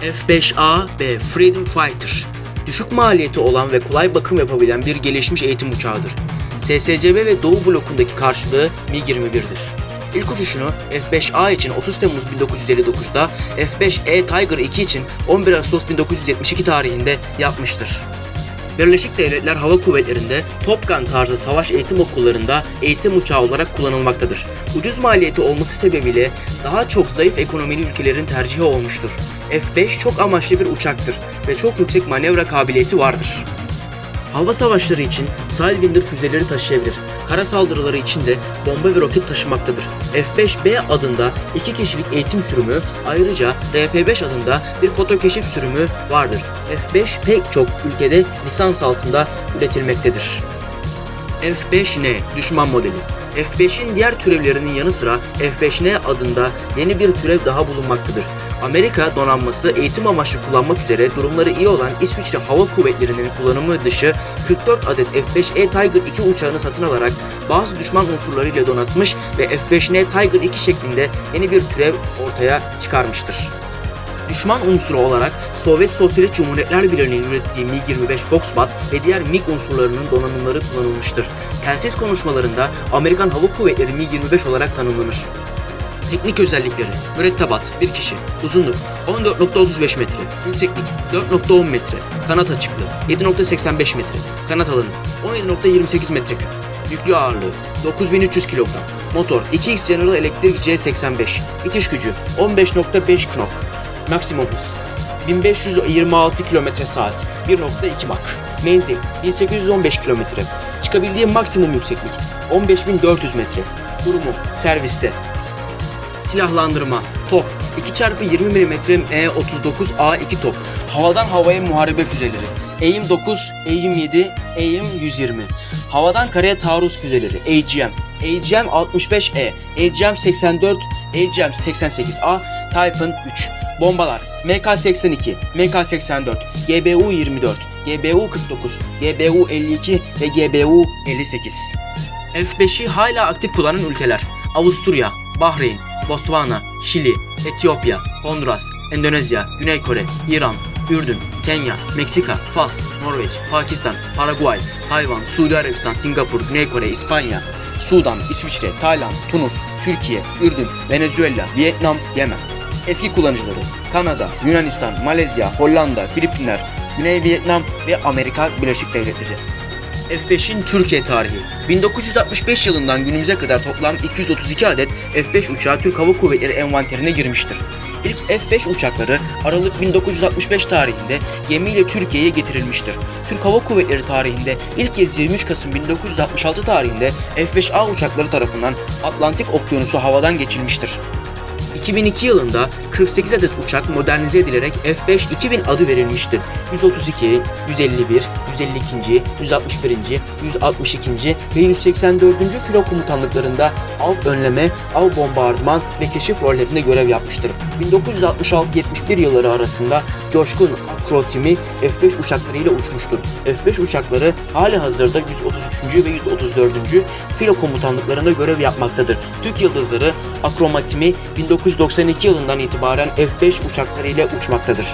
F-5A B Freedom Fighter Düşük maliyeti olan ve kolay bakım yapabilen bir gelişmiş eğitim uçağıdır. SSCB ve Doğu blokundaki karşılığı MiG-21'dir. İlk uçuşunu F-5A için 30 Temmuz 1959'da, F-5E Tiger 2 için 11 Ağustos 1972 tarihinde yapmıştır. Birleşik Devletler Hava Kuvvetleri'nde Top Gun tarzı savaş eğitim okullarında eğitim uçağı olarak kullanılmaktadır. Ucuz maliyeti olması sebebiyle daha çok zayıf ekonomili ülkelerin tercihi olmuştur. F-5 çok amaçlı bir uçaktır ve çok yüksek manevra kabiliyeti vardır. Hava savaşları için Sidewinder füzeleri taşıyabilir. Kara saldırıları için de bomba ve roket taşımaktadır. F-5B adında iki kişilik eğitim sürümü, ayrıca RP-5 adında bir foto keşif sürümü vardır. F-5 pek çok ülkede lisans altında üretilmektedir. F-5N düşman modeli. F-5'in diğer türevlerinin yanı sıra F-5N adında yeni bir türev daha bulunmaktadır. Amerika donanması eğitim amaçlı kullanmak üzere durumları iyi olan İsviçre Hava Kuvvetleri'nin kullanımı dışı 44 adet F-5E Tiger 2 uçağını satın alarak bazı düşman unsurlarıyla donatmış ve F-5N Tiger 2 şeklinde yeni bir türev ortaya çıkarmıştır. Düşman unsuru olarak Sovyet Sosyalist Cumhuriyetler Birliği'nin ürettiği MiG-25 Foxbat ve diğer MiG unsurlarının donanımları kullanılmıştır. Telsiz konuşmalarında Amerikan Hava Kuvvetleri MiG-25 olarak tanımlanır. Teknik özellikleri. Mürettebat 1 kişi. Uzunluk 14.35 metre. Yükseklik 4.10 metre. Kanat açıklığı 7.85 metre. Kanat alanı 17.28 metreküp. Yüklü ağırlığı 9300 kilogram. Motor 2X General Electric C85 İtiş gücü 15.5 knok Maksimum hız 1526 km saat 1.2 Mach. Menzil 1815 km Çıkabildiği maksimum yükseklik 15400 metre. Durumu serviste Silahlandırma. Top 2x20 mm E39A2 top. Havadan havaya muharebe füzeleri. AIM 9, AIM 7, AIM 120 Havadan karaya taarruz füzeleri. AGM AGM 65E AGM 84 AGM 88A Typhoon 3 Bombalar. MK82, MK84, GBU 24, GBU 49, GBU 52 ve GBU 58 F5'i hala aktif kullanan ülkeler. Avusturya, Bahreyn, Botswana, Şili, Etiyopya, Honduras, Endonezya, Güney Kore, İran, Ürdün, Kenya, Meksika, Fas, Norveç, Pakistan, Paraguay, Tayvan, Suudi Arabistan, Singapur, Güney Kore, İspanya, Sudan, İsviçre, Tayland, Tunus, Türkiye, Ürdün, Venezuela, Vietnam, Yemen. Eski kullanıcıları Kanada, Yunanistan, Malezya, Hollanda, Filipinler, Güney Vietnam ve Amerika Birleşik Devletleri. F-5'in Türkiye tarihi 1965 yılından günümüze kadar toplam 232 adet F-5 uçağı Türk Hava Kuvvetleri envanterine girmiştir. İlk F-5 uçakları Aralık 1965 tarihinde gemiyle Türkiye'ye getirilmiştir. Türk Hava Kuvvetleri tarihinde ilk kez 23 Kasım 1966 tarihinde F-5A uçakları tarafından Atlantik Okyanusu havadan geçilmiştir. 2002 yılında 48 adet uçak modernize edilerek F-5-2000 adı verilmiştir. 132, 151, 152, 161, 162 ve 184. filo komutanlıklarında av önleme, av bombardıman ve keşif rollerinde görev yapmıştır. 1966-71 yılları arasında Coşkun Akrotimi F-5 uçaklarıyla uçmuştur. F-5 uçakları hali hazırda 133. ve 134. filo komutanlıklarında görev yapmaktadır. Türk Yıldızları Akromatimi 1992 yılından itibaren F-5 uçaklarıyla uçmaktadır.